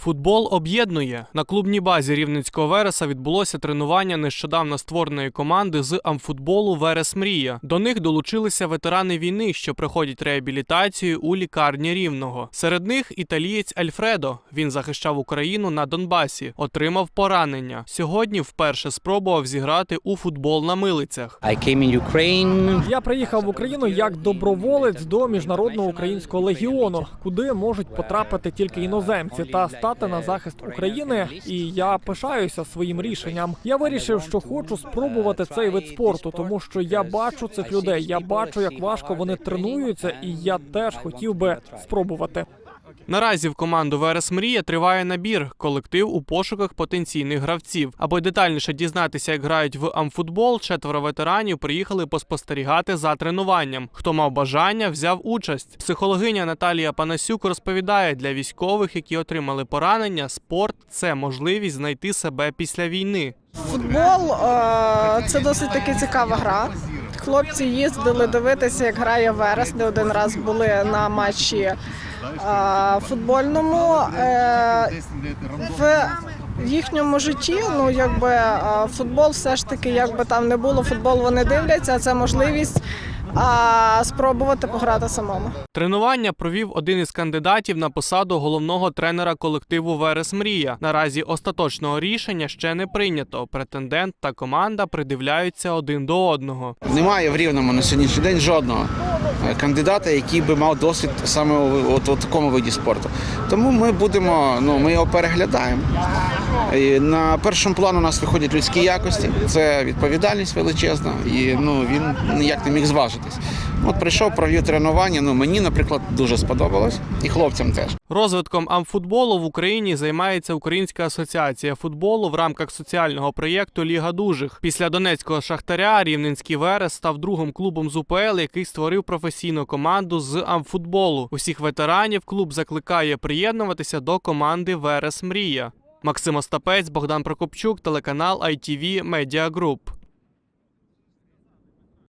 Футбол об'єднує на клубній базі Рівненського Вереса відбулося тренування нещодавно створеної команди з амфутболу Верес Мрія. До них долучилися ветерани війни, що проходять реабілітацію у лікарні Рівного. Серед них італієць Альфредо. Він захищав Україну на Донбасі, отримав поранення. Сьогодні вперше спробував зіграти у футбол на милицях. I came in Ukraine Я приїхав в Україну як доброволець до міжнародного українського легіону, куди можуть потрапити тільки іноземці та стати на захист України. І я пишаюся своїм рішенням. Я вирішив, що хочу спробувати цей вид спорту, тому що я бачу цих людей. Я бачу, як важко вони тренуються, і я теж хотів би спробувати. Наразі в команду Верес Мрія триває набір. Колектив у пошуках потенційних гравців. Аби детальніше дізнатися, як грають в амфутбол, четверо ветеранів приїхали поспостерігати за тренуванням. Хто мав бажання, взяв участь. Психологиня Наталія Панасюк розповідає, для військових, які отримали поранення, спорт це можливість знайти себе після війни. Футбол е, це досить таки цікава гра. Хлопці їздили дивитися, як грає Верес, де один раз були на матчі е, футбольному. Е, в їхньому житті, ну якби е, футбол все ж таки, якби там не було, футбол вони дивляться, це можливість а, спробувати пограти самому. Тренування провів один із кандидатів на посаду головного тренера колективу Верес Мрія. Наразі остаточного рішення ще не прийнято. Претендент та команда придивляються один до одного. Немає в рівному на сьогоднішній день жодного е, кандидата, який би мав досвід саме у такому виді спорту. Тому ми будемо, ну ми його переглядаємо. І на першому плану у нас виходять людські якості, це відповідальність величезна, і ну він ніяк не міг зважитись. От прийшов, провів тренування. Ну мені, наприклад, дуже сподобалось, і хлопцям теж. Розвитком амфутболу в Україні займається Українська асоціація футболу в рамках соціального проєкту Ліга дужих. Після донецького шахтаря Рівненський Верес став другим клубом з УПЛ, який створив професійну команду з амфутболу. Усіх ветеранів клуб закликає приєднуватися до команди Верес Мрія. Максим Остапець, Богдан Прокопчук, телеканал ITV Media Group.